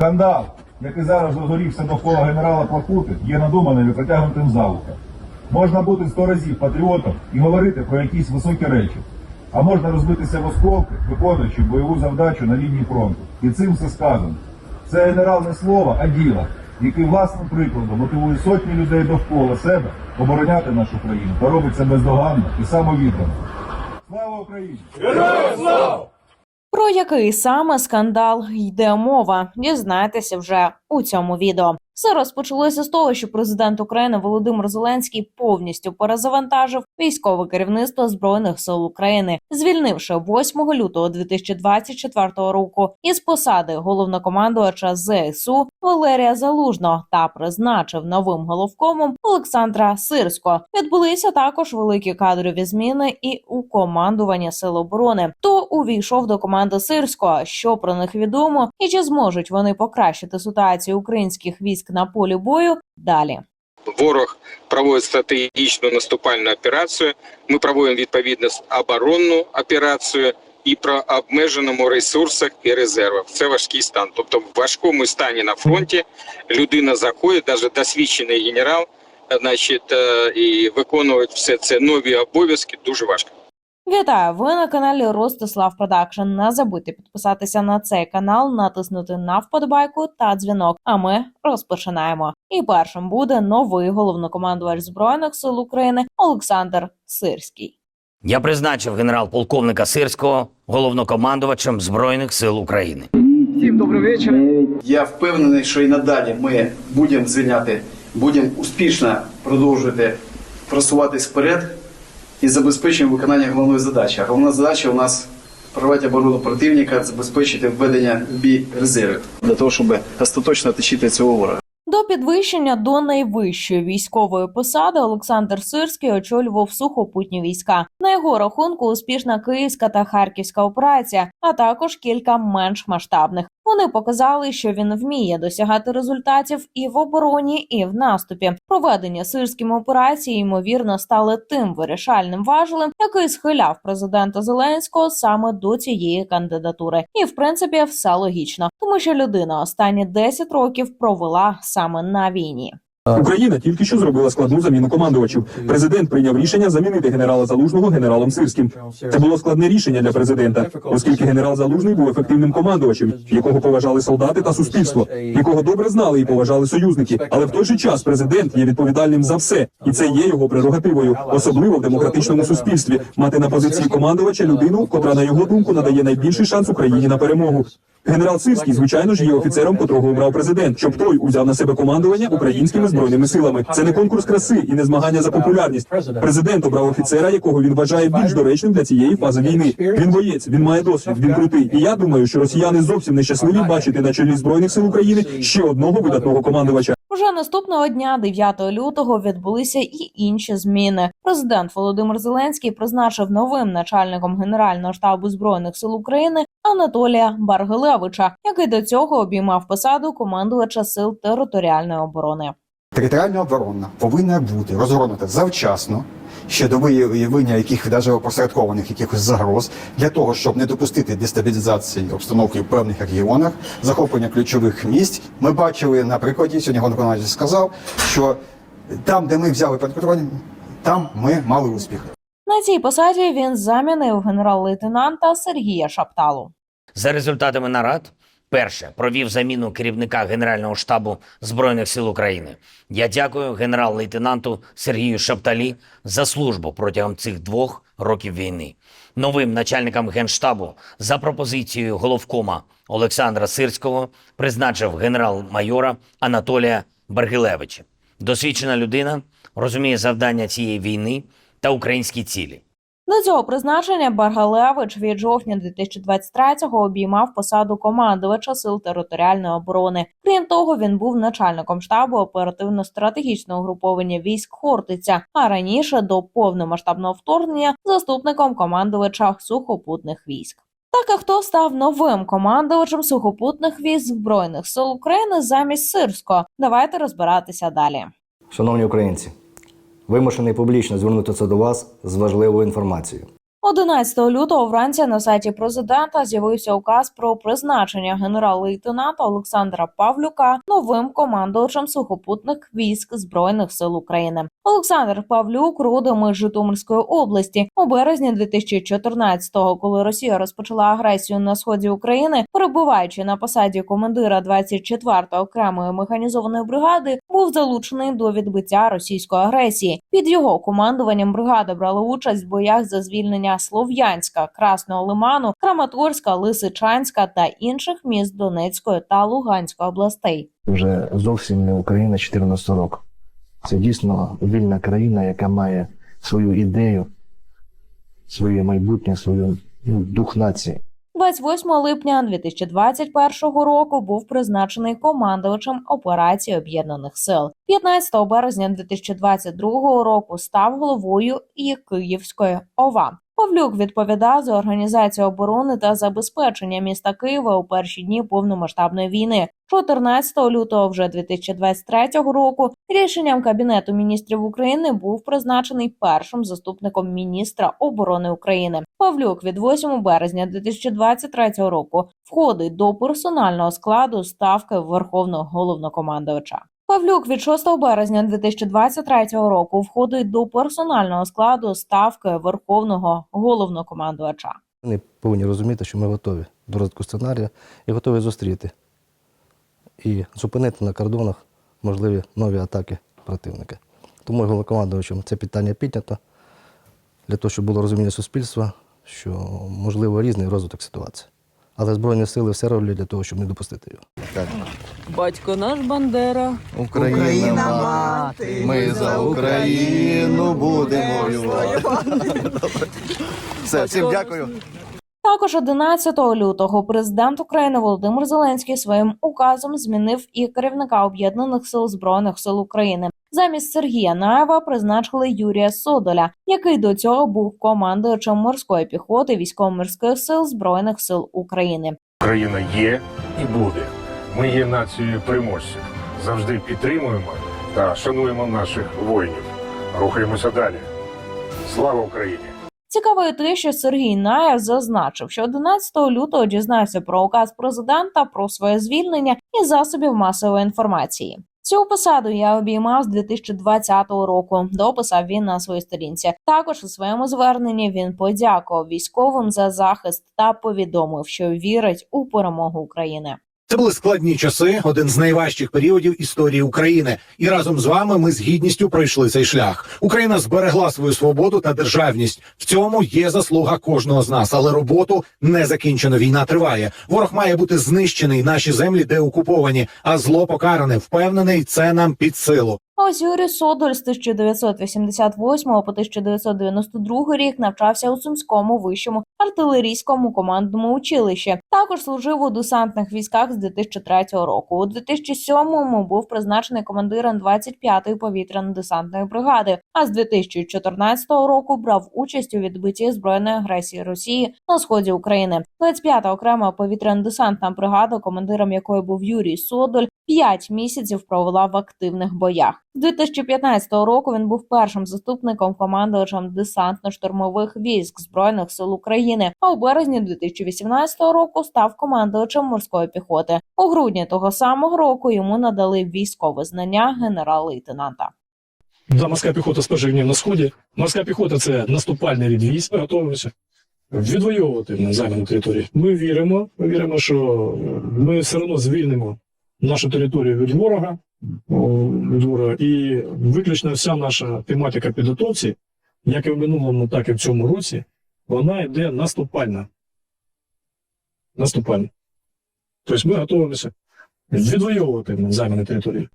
Скандал, який зараз розгорівся довкола генерала Плахути, є надуманим і притягнутим за вуха. Можна бути сто разів патріотом і говорити про якісь високі речі, а можна розбитися в осколки, виконуючи бойову завдачу на лінії фронту. І цим все сказано. Це генерал не слова, а діла, який власним прикладом мотивує сотні людей довкола себе обороняти нашу країну та робить це бездоганно і самовіддано. Слава Україні! Про який саме скандал йде мова, дізнаєтеся вже у цьому відео. Все розпочалося з того, що президент України Володимир Зеленський повністю перезавантажив військове керівництво збройних сил України, звільнивши 8 лютого 2024 року із посади головнокомандувача ЗСУ Валерія Залужного та призначив новим головкомом Олександра Сирського. Відбулися також великі кадрові зміни і у командуванні сил оборони. Хто увійшов до команди Сирського, що про них відомо, і чи зможуть вони покращити ситуацію українських військ на полі бою далі. Ворог проводить стратегічну наступальну операцію. Ми проводимо відповідно оборонну операцію і про обмеженому ресурсах і резервах. Це важкий стан. Тобто, в важкому стані на фронті людина заходить, навіть досвідчений генерал, значить, е, і виконують все це нові обов'язки. Дуже важко. Вітаю! Ви на каналі Ростислав Продакшн. Не забудьте підписатися на цей канал, натиснути на вподобайку та дзвінок. А ми розпочинаємо. І першим буде новий головнокомандувач збройних сил України Олександр Сирський. Я призначив генерал-полковника Сирського головнокомандувачем Збройних сил України. Всім добрий вечір. Я впевнений, що і надалі ми будемо звільняти, будемо успішно продовжувати просуватись вперед і забезпечуємо виконання головної задачі. А головна задача у нас прорвати оборону противника, забезпечити введення в бій резервів для того, щоб остаточно оточити цього ворога. До підвищення до найвищої військової посади Олександр Сирський очолював сухопутні війська. На його рахунку успішна київська та харківська операція, а також кілька менш масштабних. Вони показали, що він вміє досягати результатів і в обороні, і в наступі. Проведення сирськими операції ймовірно стали тим вирішальним важелем, який схиляв президента Зеленського саме до цієї кандидатури. І в принципі все логічно, тому що людина останні 10 років провела саме на війні. Україна тільки що зробила складну заміну командувачів. Президент прийняв рішення замінити генерала Залужного генералом Сирським. Це було складне рішення для президента, оскільки генерал Залужний був ефективним командувачем, якого поважали солдати та суспільство, якого добре знали і поважали союзники. Але в той же час президент є відповідальним за все, і це є його прерогативою, особливо в демократичному суспільстві, мати на позиції командувача людину, котра на його думку надає найбільший шанс Україні на перемогу. Генерал Сирський, звичайно ж, є офіцером, котрого обрав президент, щоб той узяв на себе командування українськими збройними силами. Це не конкурс краси і не змагання за популярність. Президент обрав офіцера, якого він вважає більш доречним для цієї фази війни. Він боєць, він має досвід, він крутий. І я думаю, що росіяни зовсім не щасливі бачити на чолі збройних сил України ще одного видатного командувача. Уже наступного дня, 9 лютого, відбулися і інші зміни. Президент Володимир Зеленський призначив новим начальником Генерального штабу збройних сил України Анатолія Баргилевича, який до цього обіймав посаду командувача сил територіальної оборони. Територіальна оборона повинна бути розгорнута завчасно. Ще до виявлення яких навіть опосередкованих якихось загроз для того, щоб не допустити дестабілізації обстановки в певних регіонах, захоплення ключових місць. Ми бачили на прикладі сьогодні Гонконгазі сказав, що там, де ми взяли під контроль, там ми мали успіх. На цій посаді він замінив генерал-лейтенанта Сергія Шапталу. За результатами нарад, перше провів заміну керівника Генерального штабу Збройних сил України. Я дякую генерал-лейтенанту Сергію Шапталі за службу протягом цих двох років війни. Новим начальником генштабу за пропозицією головкома Олександра Сирського призначив генерал-майора Анатолія Баргилевича. Досвідчена людина розуміє завдання цієї війни та українські цілі. До цього призначення Баргалевич від жовтня 2023-го обіймав посаду командувача сил територіальної оборони. Крім того, він був начальником штабу оперативно-стратегічного груповання військ Хортиця, а раніше до повномасштабного вторгнення заступником командувача сухопутних військ. Так, а хто став новим командувачем сухопутних військ збройних сил України замість Сирського? Давайте розбиратися далі. Шановні українці, вимушений публічно звернутися до вас з важливою інформацією. 11 лютого вранці на сайті президента з'явився указ про призначення генерал-лейтенанта Олександра Павлюка новим командувачем сухопутних військ збройних сил України. Олександр Павлюк родом із Житомирської області у березні 2014-го, коли Росія розпочала агресію на сході України, перебуваючи на посаді командира 24-ї окремої механізованої бригади, був залучений до відбиття російської агресії. Під його командуванням бригада брала участь в боях за звільнення Слов'янська, Красного Лиману, Краматорська, Лисичанська та інших міст Донецької та Луганської областей. вже зовсім не Україна 14 року. Це дійсно вільна країна, яка має свою ідею, своє майбутнє, свою ну, дух нації. 28 липня 2021 року був призначений командувачем операції об'єднаних сил. 15 березня 2022 року став головою і Київської ОВА. Павлюк відповідав за організацію оборони та забезпечення міста Києва у перші дні повномасштабної війни. 14 лютого вже 2023 року рішенням Кабінету міністрів України був призначений першим заступником міністра оборони України. Павлюк від 8 березня 2023 року входить до персонального складу ставки Верховного головнокомандувача. Павлюк від 6 березня 2023 року входить до персонального складу ставки Верховного головнокомандувача. Вони повинні розуміти, що ми готові до розвитку сценарію і готові зустріти і зупинити на кордонах можливі нові атаки противника. Тому головнокомандувачем це питання піднято для того, щоб було розуміння суспільства, що можливо різний розвиток ситуації. Але Збройні сили все роблять для того, щоб не допустити його. Батько наш Бандера. Україна мати, ми за Україну будемо воювати. Все, всім дякую. Також 11 лютого президент України Володимир Зеленський своїм указом змінив і керівника об'єднаних сил збройних сил України. Замість Сергія Наєва призначили Юрія Содоля, який до цього був командуючим морської піхоти військово-морських сил збройних сил України. Україна є і буде. Ми є нацією переможців. Завжди підтримуємо та шануємо наших воїнів. Рухаємося далі. Слава Україні! Цікаво і те, що Сергій Наєв зазначив, що 11 лютого дізнався про указ президента про своє звільнення із засобів масової інформації. Цю посаду я обіймав з 2020 року. Дописав він на своїй сторінці. Також у своєму зверненні він подякував військовим за захист та повідомив, що вірить у перемогу України. Це були складні часи, один з найважчих періодів історії України. І разом з вами ми з гідністю пройшли цей шлях. Україна зберегла свою свободу та державність. В цьому є заслуга кожного з нас. Але роботу не закінчено. Війна триває. Ворог має бути знищений. Наші землі деокуповані, а зло покаране. Впевнений, це нам під силу. А Ось Юрій Содоль з 1988 по 1992 рік навчався у Сумському вищому артилерійському командному училищі. Також служив у десантних військах з 2003 року. У 2007-му був призначений командиром 25-ї повітряно-десантної бригади. А з 2014 року брав участь у відбитті збройної агресії Росії на сході України. 25-та окрема повітряно-десантна бригада, командиром якої був Юрій Содоль, п'ять місяців провела в активних боях. З 2015 року він був першим заступником командувачем десантно-штурмових військ збройних сил України. А у березні 2018 року став командувачем морської піхоти. У грудні того самого року йому надали військове знання генерал-лейтенанта. Да, морська піхота з перших на сході. Морська піхота це наступальний рід військ. Ми готуємося відвоювати на займану територію. Ми віримо, ми віримо, що ми все одно звільнимо нашу територію від ворога, від ворога. І виключно вся наша тематика підготовці, як і в минулому, так і в цьому році, вона йде наступальна. Наступальна. Тобто ми готуємося відвоювати на території.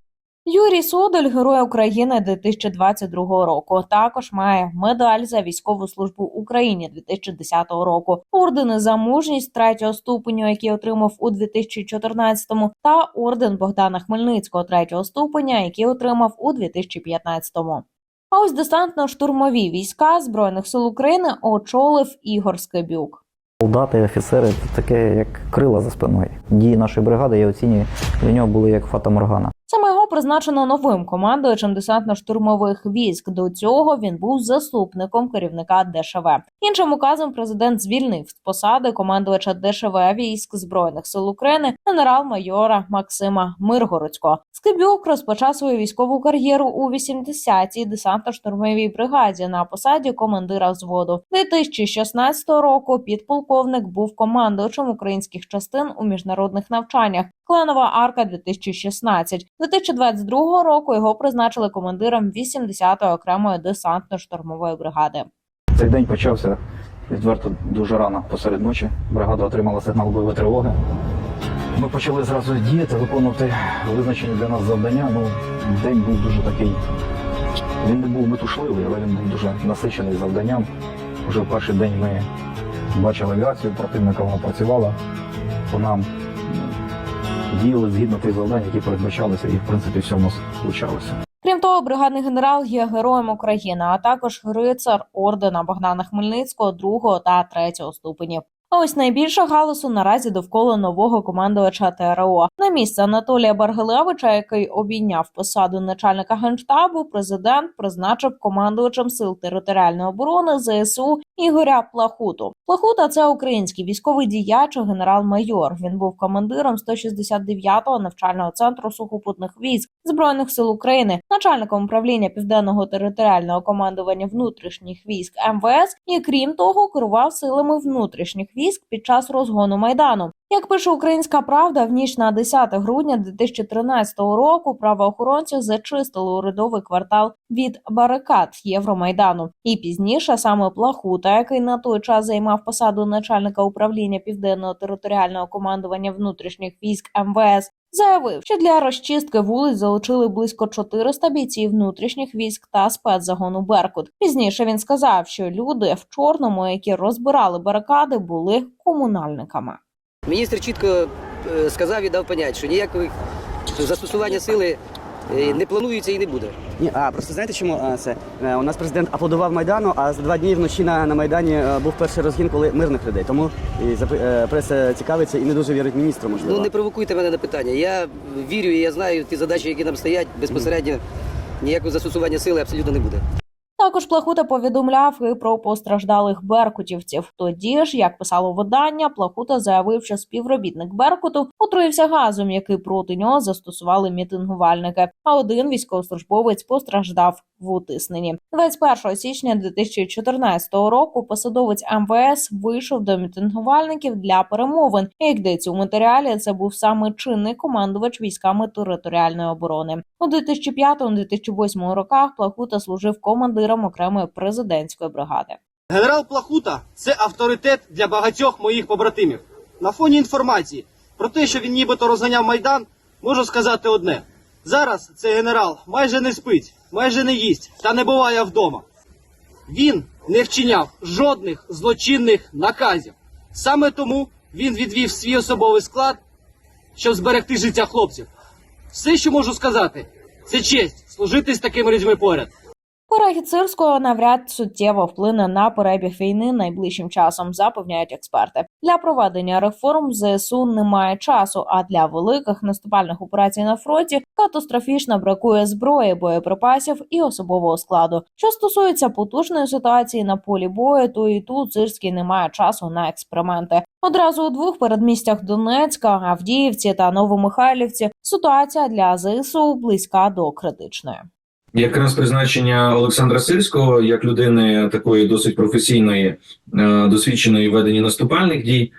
Юрій Содоль, Герой України 2022 року. Також має медаль за військову службу Україні 2010 року, ордени за мужність третього ступеню, який отримав у 2014-му, та орден Богдана Хмельницького третього ступеня, який отримав у 2015-му. А ось десантно-штурмові війська збройних сил України очолив Ігор Скибюк. Солдати, офіцери це таке, як крила за спиною. Дії нашої бригади я оцінюю для нього були як фата Моргана. Саме призначено новим командувачем десантно-штурмових військ. До цього він був заступником керівника ДШВ. Іншим указом президент звільнив з посади командувача ДШВ військ збройних сил України генерал-майора Максима Миргородського. Скибюк розпочав свою військову кар'єру у 80-й десантно-штурмовій бригаді на посаді командира взводу. 2016 року підполковник був командувачем українських частин у міжнародних навчаннях. Кленова арка 2016. 2022 року його призначили командиром 80-ї окремої десантно-штурмової бригади. Цей день почався відверто дуже рано посеред ночі. Бригада отримала сигнал бойової тривоги. Ми почали зразу діяти, виконувати визначені для нас завдання. Ну, день був дуже такий. Він не був метушливий, але він був дуже насичений завданням. Уже в перший день ми бачили авіацію противника, вона працювала по нам. Діяли згідно тих завдань, які передбачалися, і в принципі всьому случалося. Крім того, бригадний генерал є героєм України, а також рицар ордена Богдана Хмельницького другого та третього ступенів. А ось найбільше галасу наразі довкола нового командувача ТРО. На місце Анатолія Баргилевича, який обійняв посаду начальника генштабу, президент призначив командувачем сил територіальної оборони ЗСУ Ігоря Плахуту. Плахута це український військовий діяч, генерал-майор. Він був командиром 169-го навчального центру сухопутних військ збройних сил України, начальником управління південного територіального командування внутрішніх військ МВС і крім того, керував силами внутрішніх військ під час розгону майдану. Як пише Українська Правда, в ніч на 10 грудня 2013 року правоохоронці зачистили урядовий квартал від барикад Євромайдану. І пізніше саме Плахута, який на той час займав посаду начальника управління південного територіального командування внутрішніх військ МВС, заявив, що для розчистки вулиць залучили близько 400 бійців внутрішніх військ та спецзагону Беркут. Пізніше він сказав, що люди в чорному, які розбирали барикади, були комунальниками. Міністр чітко е, сказав і дав понять, що ніякого застосування сили не планується і не буде. Ні, а просто знаєте чому а, це? Е, У нас президент аплодував Майдану, а за два дні вночі на, на Майдані е, був перший розгін, коли мирних людей. Тому і запи- е, преса цікавиться і не дуже вірить міністру, можливо. Ну не провокуйте мене на питання. Я вірю і я знаю ті задачі, які нам стоять безпосередньо. Ніякого застосування сили абсолютно не буде. Також Плахута повідомляв і про постраждалих беркутівців. Тоді ж, як писало видання, Плахута заявив, що співробітник Беркуту отруївся газом, який проти нього застосували мітингувальники. А один військовослужбовець постраждав в утисненні. 21 січня 2014 року посадовець МВС вийшов до мітингувальників для перемовин. Як йдеться у матеріалі, це був саме чинний командувач військами територіальної оборони. У 2005-2008 роках Плахута служив командиром окремої президентської бригади. Генерал Плахута це авторитет для багатьох моїх побратимів. На фоні інформації про те, що він нібито розганяв майдан, можу сказати одне: зараз цей генерал майже не спить, майже не їсть та не буває вдома. Він не вчиняв жодних злочинних наказів. Саме тому він відвів свій особовий склад, щоб зберегти життя хлопців. Все, що можу сказати, це честь служити з такими людьми поряд. Перехід Сирського навряд суттєво вплине на перебіг війни найближчим часом, запевняють експерти. Для проведення реформ ЗСУ немає часу, а для великих наступальних операцій на фронті катастрофічно бракує зброї, боєприпасів і особового складу. Що стосується потужної ситуації на полі бою, то і тут Сирський не має часу на експерименти. Одразу у двох передмістях Донецька, Авдіївці та Новомихайлівці ситуація для ЗСУ близька до критичної. Якраз призначення Олександра Сильського як людини такої досить професійної, е, досвідченої ведення наступальних дій,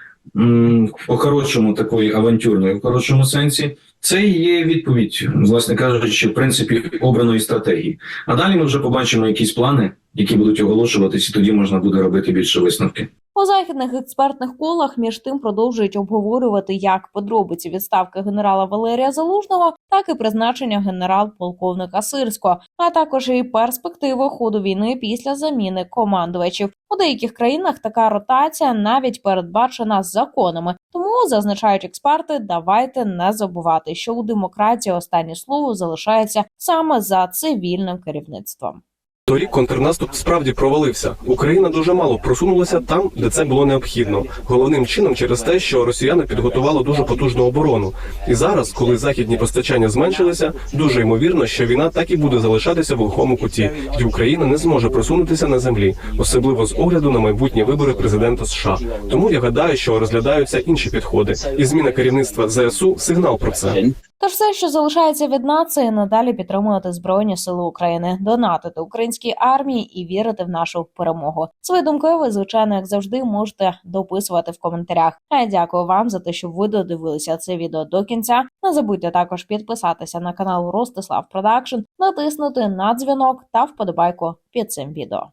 по-хорошому такої авантюрної, в хорошому сенсі, це і є відповідь, власне кажучи, в принципі, обраної стратегії. А далі ми вже побачимо якісь плани, які будуть оголошуватись, і тоді можна буде робити більше висновки. У західних експертних колах між тим продовжують обговорювати як подробиці відставки генерала Валерія Залужного, так і призначення генерал-полковника Сирського, а також і перспективи ходу війни після заміни командувачів. У деяких країнах така ротація навіть передбачена законами. Тому зазначають експерти, давайте не забувати, що у демократії останнє слово залишається саме за цивільним керівництвом. Торік контрнаступ справді провалився. Україна дуже мало просунулася там, де це було необхідно. Головним чином через те, що росіяни підготували дуже потужну оборону. І зараз, коли західні постачання зменшилися, дуже ймовірно, що війна так і буде залишатися в глухому куті, і Україна не зможе просунутися на землі, особливо з огляду на майбутні вибори президента США. Тому я гадаю, що розглядаються інші підходи, і зміна керівництва ЗСУ сигнал про це. Тож все, що залишається від нації, надалі підтримувати збройні сили України, донатити українській армії і вірити в нашу перемогу. Свої думки ви, звичайно, як завжди, можете дописувати в коментарях. А я дякую вам за те, що ви додивилися це відео до кінця. Не забудьте також підписатися на канал Ростислав Продакшн, натиснути на дзвінок та вподобайку під цим відео.